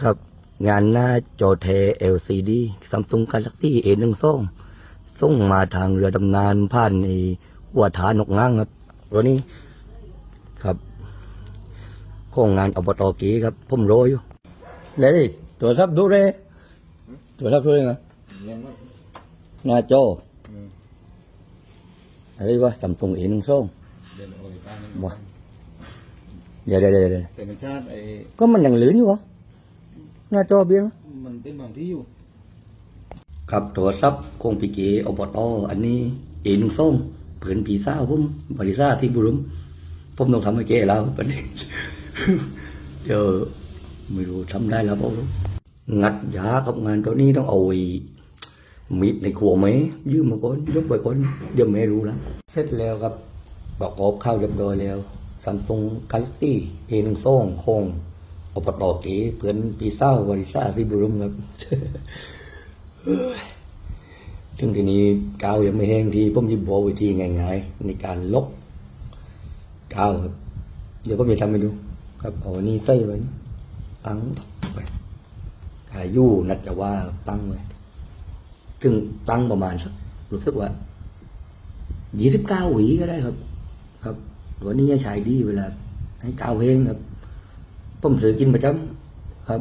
ครับ งานหน้าจอเท LCD ซัมซุงกา a ล็กซี่ A หนึ่งส่งส่งมาทางเรือดำน้ำผ่านไอ้หัวฐานนกนั่งครับตัวนี้ครับโครงงานอบตกีครับผมโรยอยู่เลยตัวทับดูเลยตัวทับดูเลยนะหน้าจออะไรวะซัมซุง A หนึ่งส่งเดินออกจากบ้านนั่นว้าเดี๋ยวเดี๋ยวเดี๋ยวเดี๋ยวแต่มันชาติไอ้ก็มันยังเหลืออยู่เหรอหน้าจอเบี้ยงมันเป็นบางที่อยู่ ครับโทรศัพท์คงปีเกอบตอันนี้เอหนึ่งส่งเผื่อนปีซ่าผมบริษัทที่บุรุมผมต้องทำให้แกแล้วประเด็นเดี๋ยวไม่รู้ทำได้แล้วเปล่างัดยากับงานตัวนี้ต้องเอาไอ้มีดในครัวไหมยืมมาก่อนยกไปก่อนเดี๋ยวไม่รู้แล้วเสร็จแล้วครับประกอบข้าวเรียบร้อยแล้วซัมซุงกาแล็กซี่เอหนึ่งส่งโคง อบตเก๋เผื่อนปีซ่าบริษัทที่บุรุมครับถึงทีนี้กาวยังไม่แห้งทีผมยิบบอกวิธีง่ายๆในการลบกาวครับ เดี๋ยวผมจะทำให้ดู ครับเอาอันนี้ใส่ไว้ตั้งไปอายุนัดจะว่าตั้งไว้ถึงตั้งประมาณสักรู้สึกว่ายี่สิบเก้าหวีก็ได้ครับ ครับตัวนี้ใช้ดีเวลาให้กาวแห้งครับ ผมซื้อกินประจำครับ